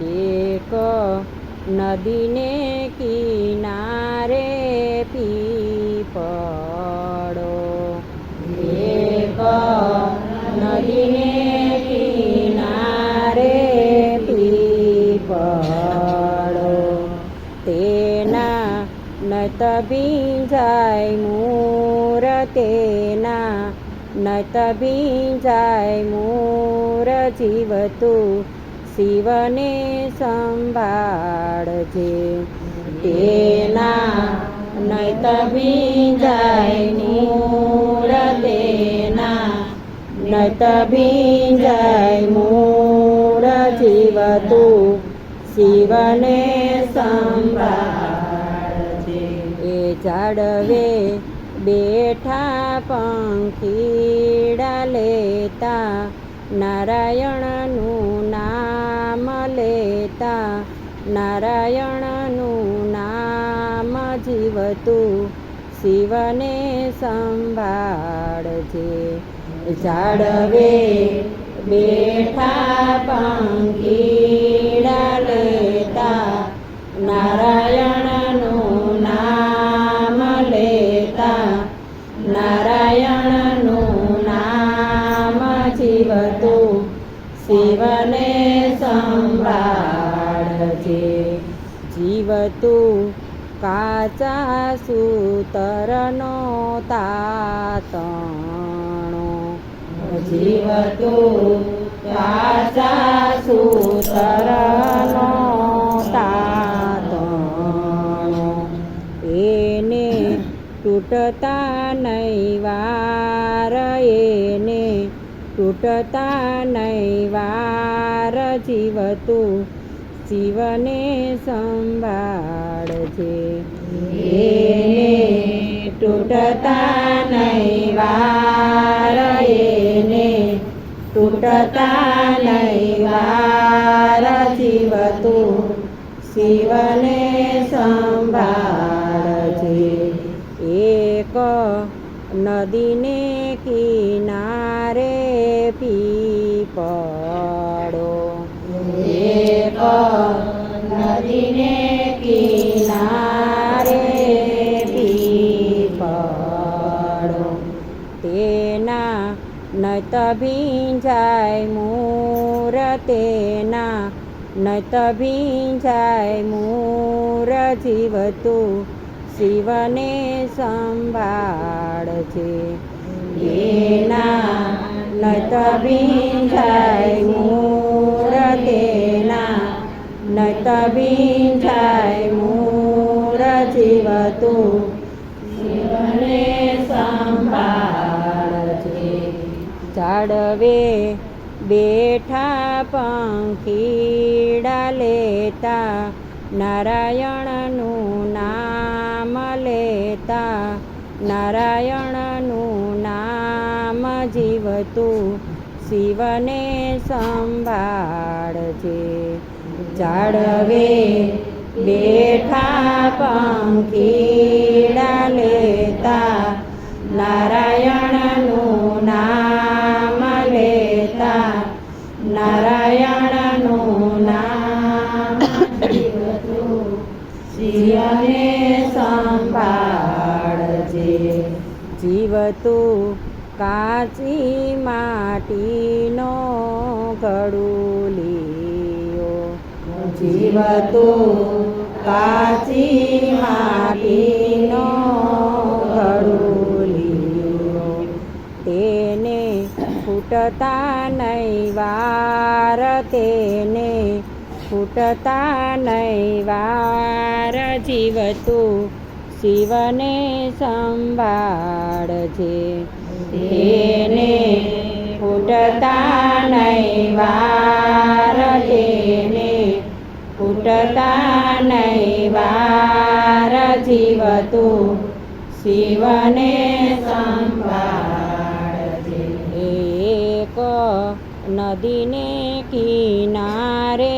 એક નદીને કિનારે પીપળો એક નદીને કિનારે પીપળો તેના નત ભીંજાય મૂર તેના નત ભીંજાય મૂર જીવતું શિવને સંભાળજે. તેના નૈત ભીંજાય મૂર તેના નૈત ભીંજાય જીવ તું શિવને સંભાળજે. એ જાડવે બેઠા પંખીડા લેતા નારાયણનું લેતા નારાયણનું નામ જીવતું શિવને સંભાળજે. જાડવે બેઠા પંખીડા જીવતું કાચા સૂતરનો તાતણો. જીવતું કાચા સૂતરનો તાતણો. એને તૂટતા નહીં વાર, એને તૂટતા નહીં વાર જીવતું શિવને સંભાળજે. એને તૂટતા નહીં વાર એને તૂટતા નહીં વાર જીવતું શિવને સંભાળજે. એક નદીને કિનારે પીપળો એક નદીને કિનારે પીપળો તેના નત ભીંજાય મૂર તેના નત ભીંજાય મૂર જીવતું શિવને સંભાળજે એના નત ભીંજાય મૂર નત ભીંજાય મૂર જીવતું શિવને સંભાળજે. જાડવે બેઠા પંખીડા લેતા નારાયણનું નામ લેતા નારાયણનું નામ જીવતું શિવને સંભાળજે. જાડવે બેઠા પંખીડા લેતા, નારાયણનું નામ લેતા, નારાયણનું નામ શિવને સંભાળજે. જીવતું કાચી માટીનો ગડુલિયો જીવતું કાચી માટીનો ગડુલિયો તેને ફૂટતા નહીં વાર, તેને ફૂટતા નહીં વાર. જીવતું શિવને સંભાળજે. તેને ફૂટતા નહીં વાર ફૂટતા નહીં વાર જીવતું શિવને એક નદીને કિનારે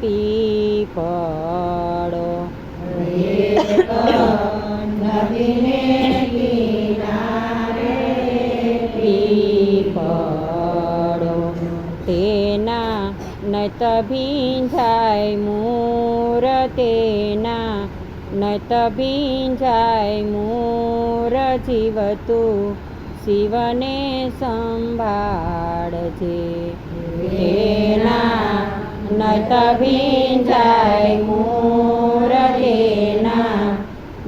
પીપળો. નદીને નત ભીંજાય મોર તેના નત ભીંજાય મોર જીવતું, શિવને સંભાળજે. તેના નત ભીંજાય મોર તેના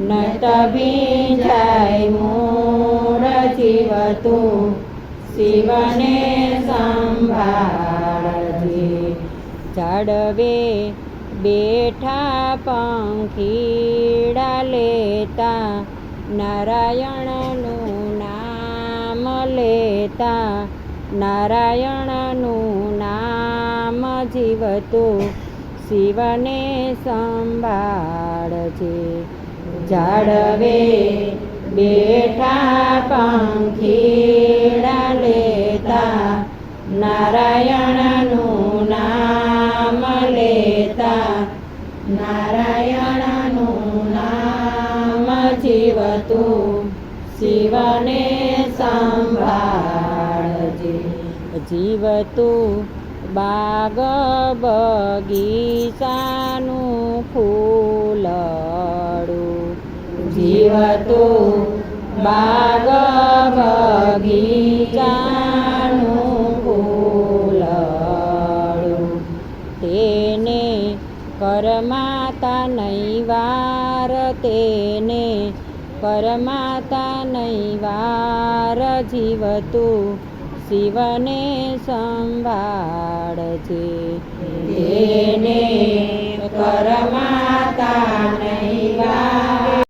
નત ભીંજાય મોર જીવતું, શિવને સંભાળજે ચડવે બેઠા પંખીડા લેતા, નારાયણનું નામ લેતા, નારાયણનું નામ જીવતું, શિવને સંભાળજે. જાડવે બેઠા પંખીડા લેતા, નારાયણનું જીવતું બાગ બગીચાનું ફૂલડું જીવતું બાગ બગીચાનું ફૂલડું તેને કરમાતા નૈવાર તેને કરમાતા નૈવાર જીવતું શિવને સંભાળજે. તેને કરમાતા નૈવાર